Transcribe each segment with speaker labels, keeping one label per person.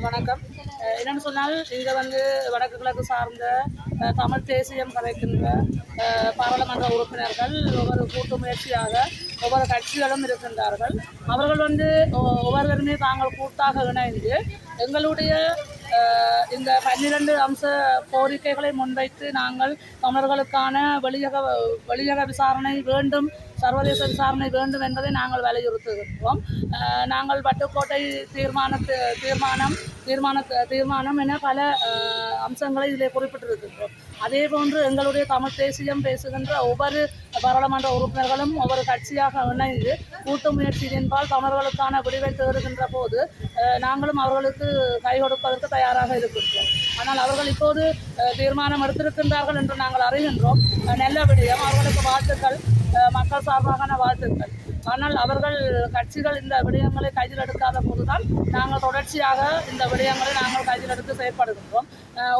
Speaker 1: வணக்கம். என்னென்னு சொன்னால் இங்கே வந்து வடக்கு கிழக்கு சார்ந்த தமிழ் தேசியம் கலைக்கின்ற பாராளுமன்ற உறுப்பினர்கள் ஒவ்வொரு கூட்டு முயற்சியாக ஒவ்வொரு கட்சிகளும் இருக்கின்றார்கள். அவர்கள் வந்து ஒ- ஒவ்வொருவருமே தாங்கள் கூட்டாக இணைந்து எங்களுடைய இந்த பன்னிரண்டு அம்ச கோரிக்கைகளை முன்வைத்து நாங்கள் தமிழர்களுக்கான வெளியக வெளியக விசாரணை வேண்டும் சர்வதேச விசாரணை வேண்டும் என்பதை நாங்கள் வலியுறுத்துகின்றோம். நாங்கள் வட்டுக்கோட்டை தீர்மானத்து தீர்மானம் தீர்மான தீர்மானம் என பல அம்சங்களை இதில் குறிப்பிட்டிருக்கின்றோம். அதே போன்று எங்களுடைய தமிழ் தேசியம் பேசுகின்ற ஒவ்வொரு பாராளுமன்ற உறுப்பினர்களும் ஒவ்வொரு கட்சியாக இணைந்து கூட்டு முயற்சியின்பால் தமிழர்களுக்கான விடுவை தேடுகின்ற போது நாங்களும் அவர்களுக்கு கை கொடுப்பதற்கு தயாராக இருக்கின்றோம். ஆனால் அவர்கள் இப்போது தீர்மானம் எடுத்திருக்கின்றார்கள் என்று நாங்கள் அறிகின்றோம். நல்ல விடயம் அவர்களுக்கு வாழ்த்துக்கள். மக்கள் சார்பாக வாழ்த்துக்கள். ஆனால் அவர்கள் கட்சிகள் இந்த விடயங்களை கையில் எடுக்காத போதுதான் நாங்கள் தொடர்ச்சியாக இந்த விடயங்களை நாங்கள் கையில் எடுத்து செயற்படுகின்றோம்.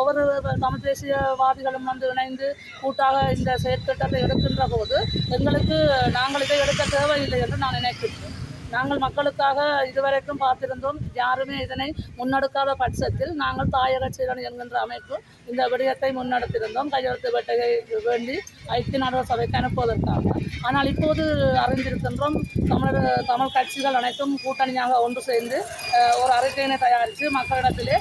Speaker 1: ஒவ்வொரு தமிழ் தேசியவாதிகளும் வந்து இணைந்து கூட்டாக இந்த செயற்திட்டத்தை எடுக்கின்ற போது எங்களுக்கு நாங்கள் இதை எடுக்க தேவையில்லை என்று நான் நினைக்கின்றேன். நாங்கள் மக்களுக்காக இதுவரைக்கும் பார்த்திருந்தோம். யாருமே இதனை முன்னெடுக்காத பட்சத்தில் நாங்கள் தாயக சீரணி என்கின்ற அமைப்பு இந்த விடயத்தை முன்னெடுத்திருந்தோம். கையெழுத்து வேட்டையை வேண்டி ஐக்கிய நாடுகள் சபைக்கு அனுப்புவதற்காக. ஆனால் இப்போது அறிந்திருக்கின்றோம் தமிழர் தமிழ் கட்சிகள் அனைத்தும் கூட்டணியாக ஒன்று சேர்ந்து ஒரு அறிக்கையினை தயாரித்து மக்களிடத்திலே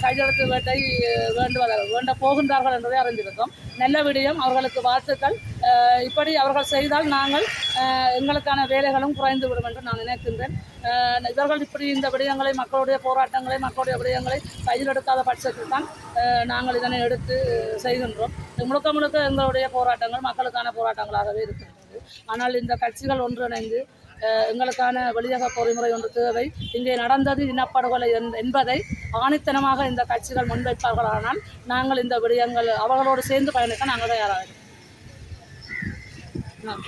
Speaker 1: கையெழுத்து வேட்டை அஹ், வேண்டுவதாக வேண்ட போகின்றார்கள் என்பதை அறிந்திருக்கோம் நல்ல விடயம் அவர்களுக்கு வாழ்த்துக்கள். இப்படி அவர்கள் செய்தால் நாங்கள் எங்களுக்கான வேலைகளும் குறைந்துவிடும் என்று நான் நினைக்கின்றேன். இவர்கள் இப்படி இந்த விடயங்களை மக்களுடைய போராட்டங்களை மக்களுடைய விடயங்களை கையில் எடுக்காத பட்சத்தில் தான் நாங்கள் இதனை எடுத்து செய்கின்றோம். முழுக்க முழுக்க எங்களுடைய போராட்டம் போராட்டங்கள் மக்களுக்கான போராட்டங்களாகவே இருக்கின்றது. ஆனால் இந்த கட்சிகள் ஒன்றிணைந்து எங்களுக்கான வெளியக பொறிமுறை ஒன்று தேவை. இங்கே நடந்தது இனப்படுகொலை என்- என்பதை ஆணித்தனமாக இந்த கட்சிகள் முன்வைப்பார்களானால் நாங்கள் இந்த விடயங்கள் அவர்களோடு சேர்ந்து பயணிக்க நாங்கள் தயாராக இருக்கிறோம்